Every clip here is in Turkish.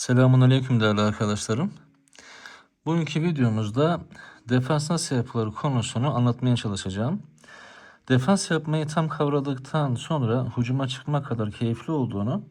Selamun Aleyküm değerli arkadaşlarım. Bugünkü videomuzda defans nasıl yapılır konusunu anlatmaya çalışacağım. Defans yapmayı tam kavradıktan sonra hücuma çıkma kadar keyifli olduğunu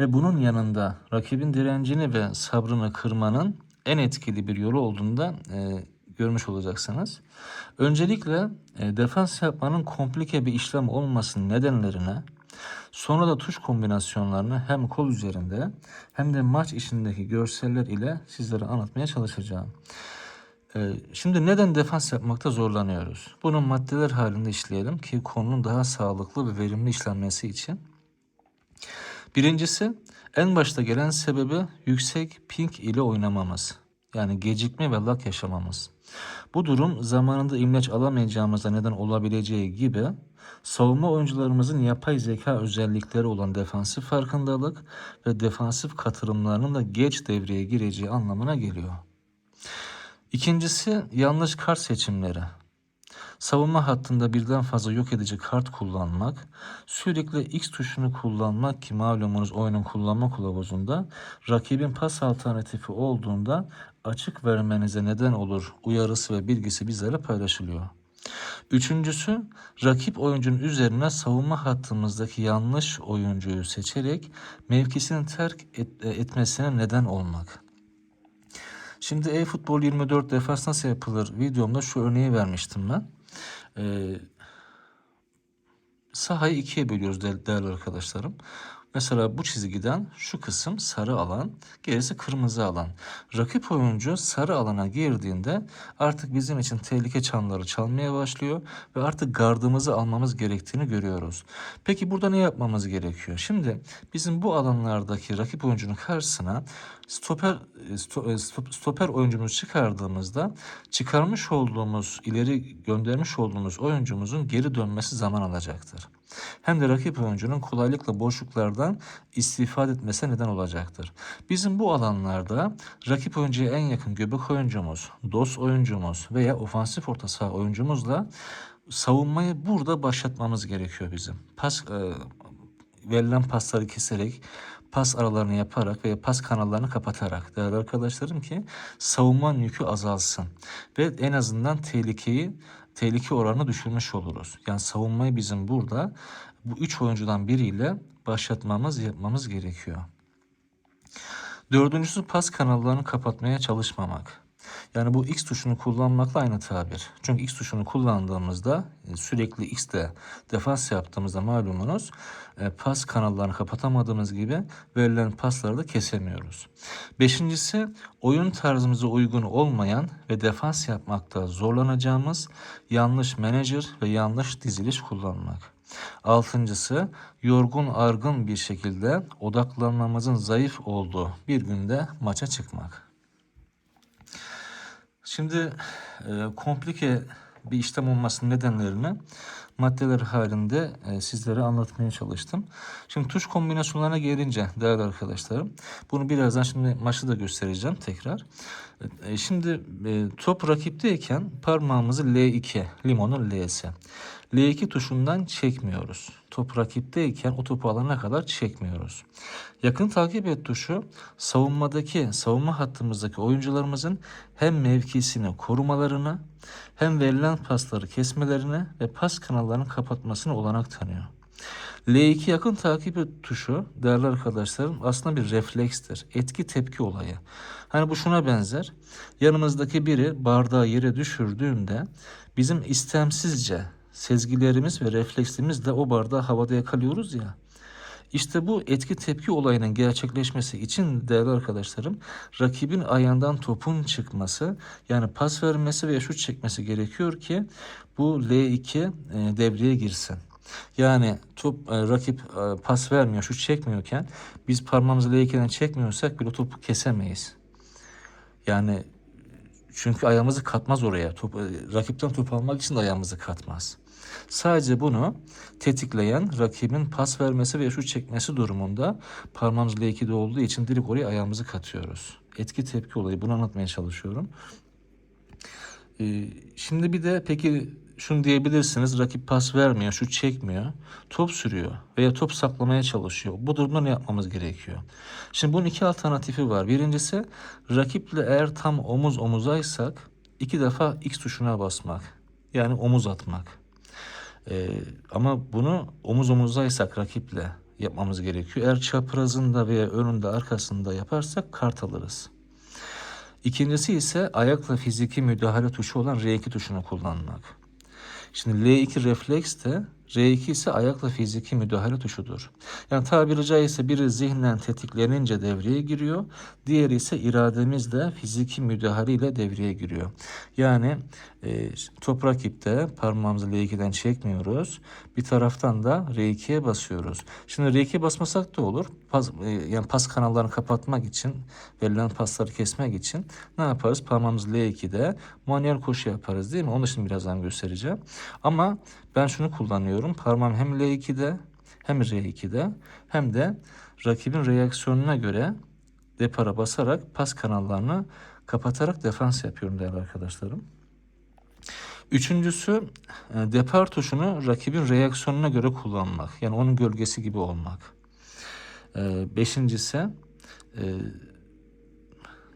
ve bunun yanında rakibin direncini ve sabrını kırmanın en etkili bir yolu olduğunu da e, görmüş olacaksınız. Öncelikle e, defans yapmanın komplike bir işlem olmasının nedenlerine, Sonra da tuş kombinasyonlarını hem kol üzerinde hem de maç içindeki görseller ile sizlere anlatmaya çalışacağım. Ee, şimdi neden defans yapmakta zorlanıyoruz? Bunu maddeler halinde işleyelim ki konunun daha sağlıklı ve verimli işlenmesi için. Birincisi en başta gelen sebebi yüksek ping ile oynamamız. Yani gecikme ve lag yaşamamız. Bu durum zamanında imleç alamayacağımıza neden olabileceği gibi savunma oyuncularımızın yapay zeka özellikleri olan defansif farkındalık ve defansif katılımlarının da geç devreye gireceği anlamına geliyor. İkincisi yanlış kart seçimleri. Savunma hattında birden fazla yok edici kart kullanmak, sürekli X tuşunu kullanmak ki malumunuz oyunun kullanma kılavuzunda rakibin pas alternatifi olduğunda açık vermenize neden olur uyarısı ve bilgisi bizlere paylaşılıyor. Üçüncüsü rakip oyuncunun üzerine savunma hattımızdaki yanlış oyuncuyu seçerek mevkisini terk et, etmesine neden olmak. Şimdi e-futbol 24 defans nasıl yapılır videomda şu örneği vermiştim ben. Ee, sahayı ikiye bölüyoruz değerli arkadaşlarım. Mesela bu çizgiden şu kısım sarı alan, gerisi kırmızı alan. Rakip oyuncu sarı alana girdiğinde artık bizim için tehlike çanları çalmaya başlıyor ve artık gardımızı almamız gerektiğini görüyoruz. Peki burada ne yapmamız gerekiyor? Şimdi bizim bu alanlardaki rakip oyuncunun karşısına stoper stoper oyuncumuzu çıkardığımızda çıkarmış olduğumuz, ileri göndermiş olduğumuz oyuncumuzun geri dönmesi zaman alacaktır hem de rakip oyuncunun kolaylıkla boşluklardan istifade etmesine neden olacaktır. Bizim bu alanlarda rakip oyuncuya en yakın göbek oyuncumuz, dos oyuncumuz veya ofansif orta saha oyuncumuzla savunmayı burada başlatmamız gerekiyor bizim. Pas e, verilen pasları keserek pas aralarını yaparak veya pas kanallarını kapatarak değerli arkadaşlarım ki savunma yükü azalsın ve en azından tehlikeyi tehlike oranını düşürmüş oluruz. Yani savunmayı bizim burada bu üç oyuncudan biriyle başlatmamız yapmamız gerekiyor. Dördüncüsü pas kanallarını kapatmaya çalışmamak. Yani bu X tuşunu kullanmakla aynı tabir. Çünkü X tuşunu kullandığımızda e, sürekli X'te defans yaptığımızda malumunuz e, pas kanallarını kapatamadığımız gibi verilen pasları da kesemiyoruz. Beşincisi oyun tarzımıza uygun olmayan ve defans yapmakta zorlanacağımız yanlış menajer ve yanlış diziliş kullanmak. Altıncısı yorgun argın bir şekilde odaklanmamızın zayıf olduğu bir günde maça çıkmak. Şimdi e, komplike bir işlem olmasının nedenlerini maddeler halinde e, sizlere anlatmaya çalıştım. Şimdi tuş kombinasyonlarına gelince değerli arkadaşlarım bunu birazdan şimdi maçı da göstereceğim tekrar. E, şimdi e, top rakipteyken parmağımızı L2 limonun L'si. L2 tuşundan çekmiyoruz. Top rakipteyken o topu alana kadar çekmiyoruz. Yakın takip et tuşu savunmadaki, savunma hattımızdaki oyuncularımızın hem mevkisini korumalarını hem verilen pasları kesmelerine ve pas kanallarını kapatmasına olanak tanıyor. L2 yakın takip tuşu değerli arkadaşlarım aslında bir reflekstir. Etki tepki olayı. Hani bu şuna benzer. Yanımızdaki biri bardağı yere düşürdüğünde bizim istemsizce sezgilerimiz ve reflekslerimizle o bardağı havada yakalıyoruz ya. İşte bu etki tepki olayının gerçekleşmesi için değerli arkadaşlarım rakibin ayağından topun çıkması yani pas vermesi veya şut çekmesi gerekiyor ki bu L2 e, devreye girsin. Yani top e, rakip e, pas vermiyor, şut çekmiyorken biz parmağımızı L2'den çekmiyorsak bile topu kesemeyiz. Yani çünkü ayağımızı katmaz oraya. Top, rakipten top almak için de ayağımızı katmaz. Sadece bunu tetikleyen rakibin pas vermesi ve şut çekmesi durumunda parmağımız L2'de olduğu için direkt oraya ayağımızı katıyoruz. Etki tepki olayı bunu anlatmaya çalışıyorum. Ee, şimdi bir de peki şunu diyebilirsiniz. Rakip pas vermiyor, şut çekmiyor. Top sürüyor veya top saklamaya çalışıyor. Bu durumda ne yapmamız gerekiyor? Şimdi bunun iki alternatifi var. Birincisi rakiple eğer tam omuz omuzaysak iki defa X tuşuna basmak. Yani omuz atmak. Ee, ama bunu omuz omuzdaysak rakiple yapmamız gerekiyor. Eğer çaprazında veya önünde arkasında yaparsak kart alırız. İkincisi ise ayakla fiziki müdahale tuşu olan R2 tuşunu kullanmak. Şimdi L2 refleks de R2 ise ayakla fiziki müdahale tuşudur. Yani tabiri caizse biri zihnen tetiklenince devreye giriyor. Diğeri ise irademizle fiziki müdahale ile devreye giriyor. Yani e, top rakipte parmağımızı L2'den çekmiyoruz. Bir taraftan da R2'ye basıyoruz. Şimdi R2'ye basmasak da olur. Pas, e, yani pas kanallarını kapatmak için, verilen pasları kesmek için ne yaparız? Parmağımızı L2'de manuel koşu yaparız değil mi? Onu şimdi birazdan göstereceğim. Ama ben şunu kullanıyorum. Parmağım hem L2'de hem R2'de hem de rakibin reaksiyonuna göre depara basarak pas kanallarını kapatarak defans yapıyorum değerli arkadaşlarım. Üçüncüsü e, depar tuşunu rakibin reaksiyonuna göre kullanmak. Yani onun gölgesi gibi olmak. E, Beşincisi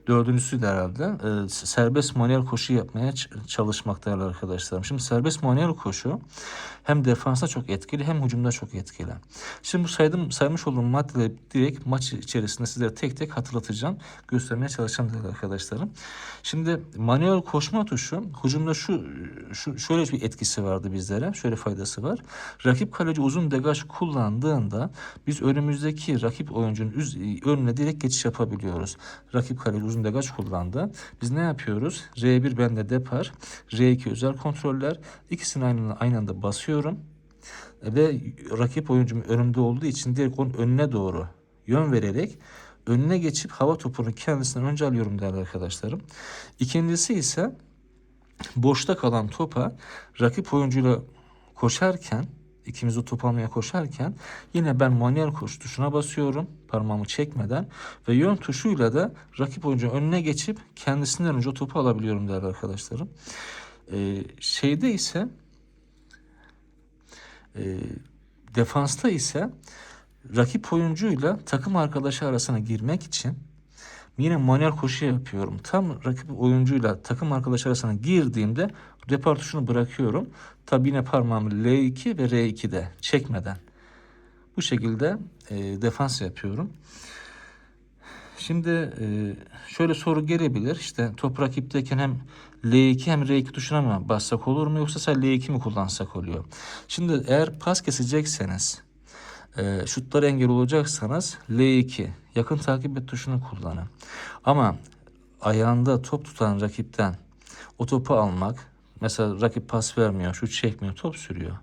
Dördüncüsü de herhalde e, serbest manuel koşu yapmaya ç- çalışmak değerli arkadaşlarım. Şimdi serbest manuel koşu hem defansta çok etkili hem hücumda çok etkili. Şimdi bu saydım, saymış olduğum maddeleri direkt maç içerisinde sizlere tek tek hatırlatacağım. Göstermeye çalışacağım değerli arkadaşlarım. Şimdi manuel koşma tuşu hücumda şu, şu şöyle bir etkisi vardı bizlere. Şöyle faydası var. Rakip kaleci uzun degaj kullandığında biz önümüzdeki rakip oyuncunun önüne direkt geçiş yapabiliyoruz. Rakip kaleci uzun degaj kullandı. Biz ne yapıyoruz? R1 bende depar, R2 özel kontroller. İkisini aynı, aynı anda basıyorum. Ve rakip oyuncum önümde olduğu için direkt onun önüne doğru yön vererek önüne geçip hava topunu kendisinden önce alıyorum değerli arkadaşlarım. İkincisi ise boşta kalan topa rakip oyuncuyla koşarken ikimiz o top almaya koşarken yine ben manuel koş tuşuna basıyorum parmağımı çekmeden ve yön tuşuyla da rakip oyuncunun önüne geçip kendisinden önce topu alabiliyorum değerli arkadaşlarım. Ee, şeyde ise e, defansta ise rakip oyuncuyla takım arkadaşı arasına girmek için yine manuel koşu yapıyorum. Tam rakip oyuncuyla takım arkadaşı arasına girdiğimde depar tuşunu bırakıyorum. Tabi yine parmağımı L2 ve R2'de çekmeden. Bu şekilde e, defans yapıyorum. Şimdi e, şöyle soru gelebilir. İşte top rakipteyken hem L2 hem R2 tuşuna mı bassak olur mu yoksa sadece L2 mi kullansak oluyor? Şimdi eğer pas kesecekseniz e, şutlara engel olacaksanız L2 yakın takip et tuşunu kullanın. Ama ayağında top tutan rakipten o topu almak mesela rakip pas vermiyor, şut çekmiyor, top sürüyor.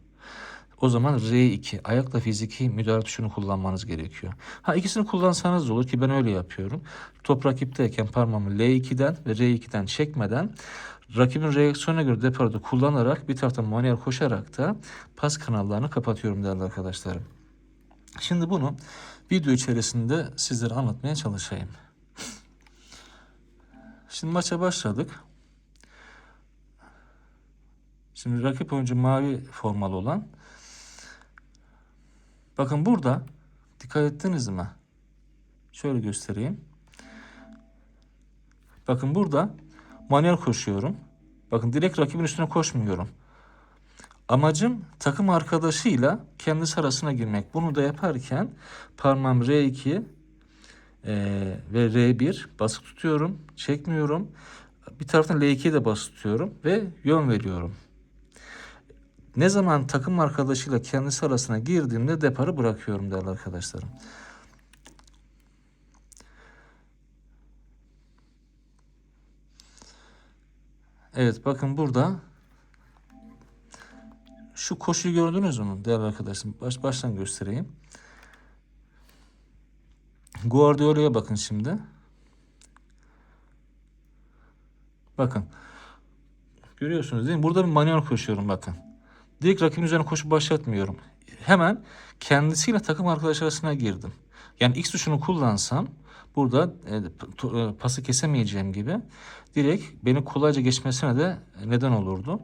O zaman R2 ayakla fiziki müdahale tuşunu kullanmanız gerekiyor. Ha ikisini kullansanız olur ki ben öyle yapıyorum. Top rakipteyken parmağımı L2'den ve R2'den çekmeden rakibin reaksiyonuna göre deparda kullanarak bir taraftan manuel koşarak da pas kanallarını kapatıyorum değerli arkadaşlarım. Şimdi bunu video içerisinde sizlere anlatmaya çalışayım. Şimdi maça başladık. Şimdi rakip oyuncu mavi formalı olan. Bakın burada dikkat ettiniz mi? Şöyle göstereyim. Bakın burada manuel koşuyorum. Bakın direkt rakibin üstüne koşmuyorum. Amacım takım arkadaşıyla kendisi arasına girmek. Bunu da yaparken parmağım R2 e, ve R1 basık tutuyorum. Çekmiyorum. Bir taraftan L2'ye de basık tutuyorum ve yön veriyorum. Ne zaman takım arkadaşıyla kendisi arasına girdiğimde deparı bırakıyorum değerli arkadaşlarım. Evet bakın burada şu koşuyu gördünüz mü değerli arkadaşım? Baş, baştan göstereyim. Guardiola'ya bakın şimdi. Bakın. Görüyorsunuz değil mi? Burada bir manuel koşuyorum bakın. Direkt rakibin üzerine koşu başlatmıyorum. Hemen kendisiyle takım arkadaş arasına girdim. Yani X tuşunu kullansam burada e, e, pası kesemeyeceğim gibi direkt beni kolayca geçmesine de neden olurdu.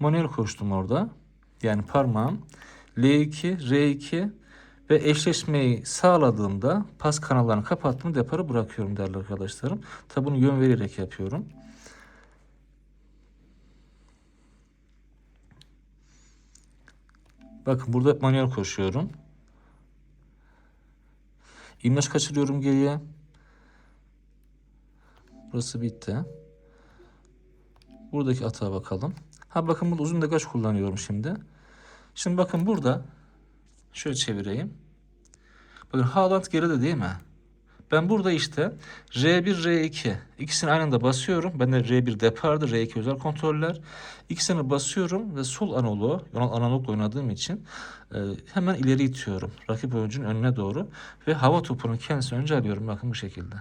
Manuel koştum orada. Yani parmağım L2, R2 ve eşleşmeyi sağladığımda pas kanallarını kapattım. Deparı bırakıyorum değerli arkadaşlarım. Tabi bunu yön vererek yapıyorum. Bakın burada manuel koşuyorum. İmleç kaçırıyorum geriye. Burası bitti. Buradaki atağa bakalım. Ha bakın burada uzun degaj kullanıyorum şimdi. Şimdi bakın burada şöyle çevireyim. Bakın Haaland geride değil mi? Ben burada işte R1, R2 ikisini aynı anda basıyorum. Ben de R1 depardı, R2 özel kontroller. İkisini basıyorum ve sol analoğu, analog oynadığım için e, hemen ileri itiyorum. Rakip oyuncunun önüne doğru ve hava topunu kendisi önce alıyorum. Bakın bu şekilde.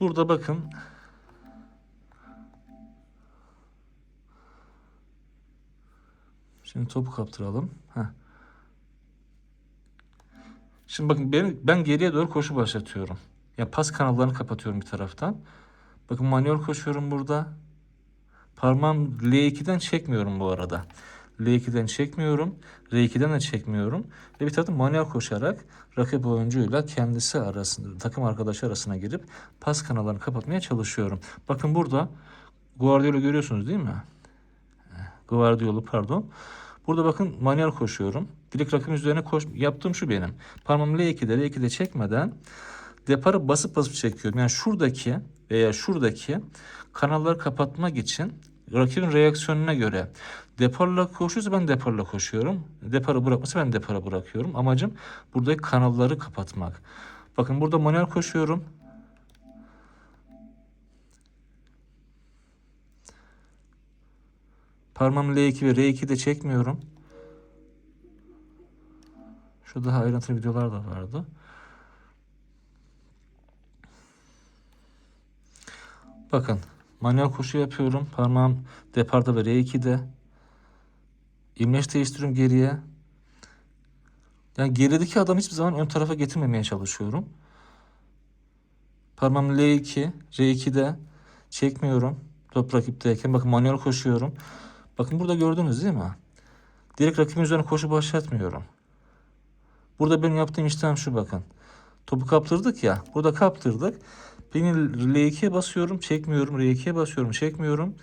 Burada bakın Şimdi topu kaptıralım. Şimdi bakın ben, ben geriye doğru koşu başlatıyorum. Ya pas kanallarını kapatıyorum bir taraftan. Bakın manuel koşuyorum burada. Parmağım L2'den çekmiyorum bu arada. L2'den çekmiyorum. R2'den de çekmiyorum. Ve bir taraftan manuel koşarak rakip oyuncuyla kendisi arasında, takım arkadaşı arasına girip pas kanallarını kapatmaya çalışıyorum. Bakın burada Guardiola görüyorsunuz değil mi? Guardiola pardon. Burada bakın manuel koşuyorum. Direkt rakım üzerine koş yaptığım şu benim. Parmağımı L2'de L2'de çekmeden deparı basıp basıp çekiyorum. Yani şuradaki veya şuradaki kanalları kapatmak için rakibin reaksiyonuna göre deparla koşuyorsa ben deparla koşuyorum. Deparı bırakması ben depara bırakıyorum. Amacım buradaki kanalları kapatmak. Bakın burada manuel koşuyorum. Parmağımı L2 ve R2'de çekmiyorum. Şurada daha ayrıntılı videolar da vardı. Bakın manuel koşu yapıyorum. Parmağım deparda ve R2'de. İmleç değiştiriyorum geriye. Yani gerideki adamı hiçbir zaman ön tarafa getirmemeye çalışıyorum. Parmağım L2, R2'de çekmiyorum. Top rakipteyken bakın manuel koşuyorum. Bakın burada gördünüz değil mi? Direkt rakibin üzerine koşu başlatmıyorum. Burada benim yaptığım işlem şu bakın. Topu kaptırdık ya. Burada kaptırdık. Beni L2'ye basıyorum, çekmiyorum. R2'ye basıyorum, çekmiyorum.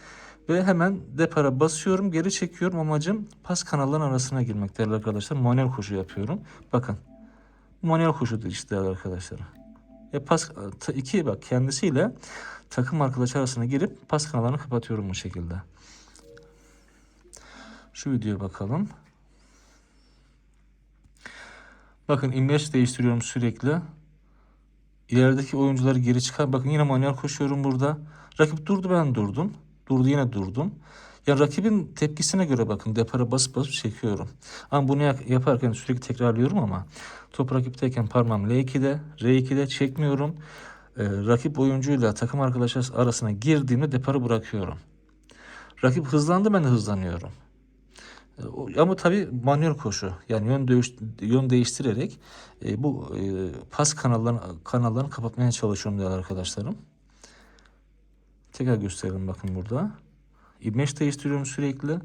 Ve hemen depara basıyorum, geri çekiyorum. Amacım pas kanalların arasına girmek değerli arkadaşlar. Manuel koşu yapıyorum. Bakın. Manuel koşudur işte değerli arkadaşlar. E pas iki bak kendisiyle takım arkadaş arasına girip pas kanallarını kapatıyorum bu şekilde. Şu videoya bakalım. Bakın imleç değiştiriyorum sürekli. İlerideki oyuncuları geri çıkar. Bakın yine manuel koşuyorum burada. Rakip durdu ben durdum. Durdu yine durdum. Ya rakibin tepkisine göre bakın depara basıp basıp çekiyorum. Ama bunu yaparken sürekli tekrarlıyorum ama top rakipteyken parmağım L2'de, R2'de çekmiyorum. Ee, rakip oyuncuyla takım arkadaşı arasına girdiğimde deparı bırakıyorum. Rakip hızlandı ben de hızlanıyorum. Ama tabii manuel koşu yani yön, değiş, yön değiştirerek e, bu e, pas kanallarını, kanallarını kapatmaya çalışıyorum değerli arkadaşlarım. Tekrar gösterelim bakın burada. İmleç değiştiriyorum sürekli.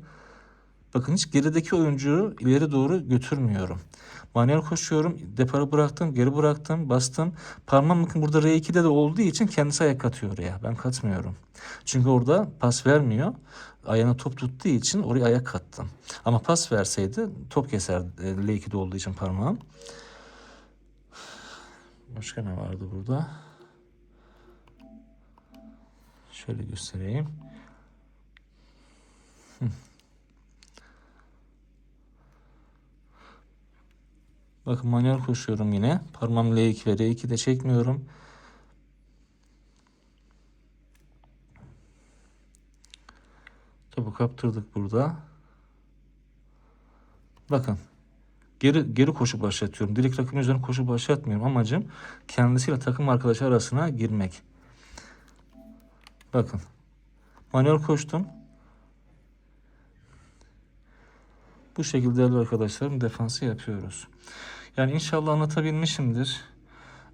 Bakın hiç gerideki oyuncuyu ileri doğru götürmüyorum. Manuel koşuyorum. Deparı bıraktım, geri bıraktım, bastım. Parmağım bakın burada R2'de de olduğu için kendisi ayak katıyor oraya. Ben katmıyorum. Çünkü orada pas vermiyor. Ayağına top tuttuğu için oraya ayak kattım. Ama pas verseydi top keser L2'de olduğu için parmağım. Başka ne vardı burada? Şöyle göstereyim. Bakın manuel koşuyorum yine. Parmağım L2 ve R2 de çekmiyorum. Topu kaptırdık burada. Bakın. Geri, geri koşu başlatıyorum. Direkt rakibin üzerine koşu başlatmıyorum. Amacım kendisiyle takım arkadaşı arasına girmek. Bakın. Manuel koştum. Bu şekilde değerli arkadaşlarım defansı yapıyoruz. Yani inşallah anlatabilmişimdir.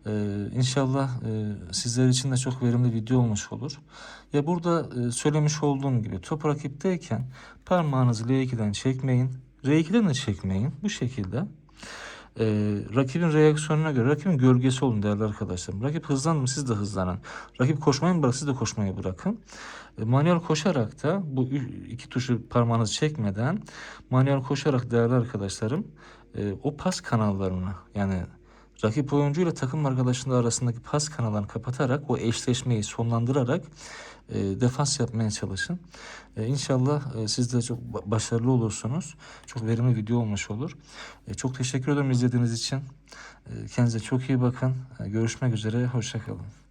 Ee, inşallah e, sizler için de çok verimli video olmuş olur. Ya burada e, söylemiş olduğum gibi top rakipteyken parmağınızı L2'den çekmeyin. R2'den de çekmeyin. Bu şekilde. Ee, rakibin reaksiyonuna göre rakibin gölgesi olun değerli arkadaşlarım. Rakip hızlandı mı siz de hızlanın. Rakip koşmayı mı bırak siz de koşmayı bırakın. E, manuel koşarak da bu iki tuşu parmağınızı çekmeden manuel koşarak değerli arkadaşlarım e, o pas kanallarını yani rakip oyuncu ile takım arkadaşının arasındaki pas kanallarını kapatarak o eşleşmeyi sonlandırarak e, defans yapmaya çalışın. E, inşallah e, siz de çok ba- başarılı olursunuz. Çok verimli video olmuş olur. E, çok teşekkür ederim izlediğiniz için. E, kendinize çok iyi bakın. E, görüşmek üzere. Hoşçakalın.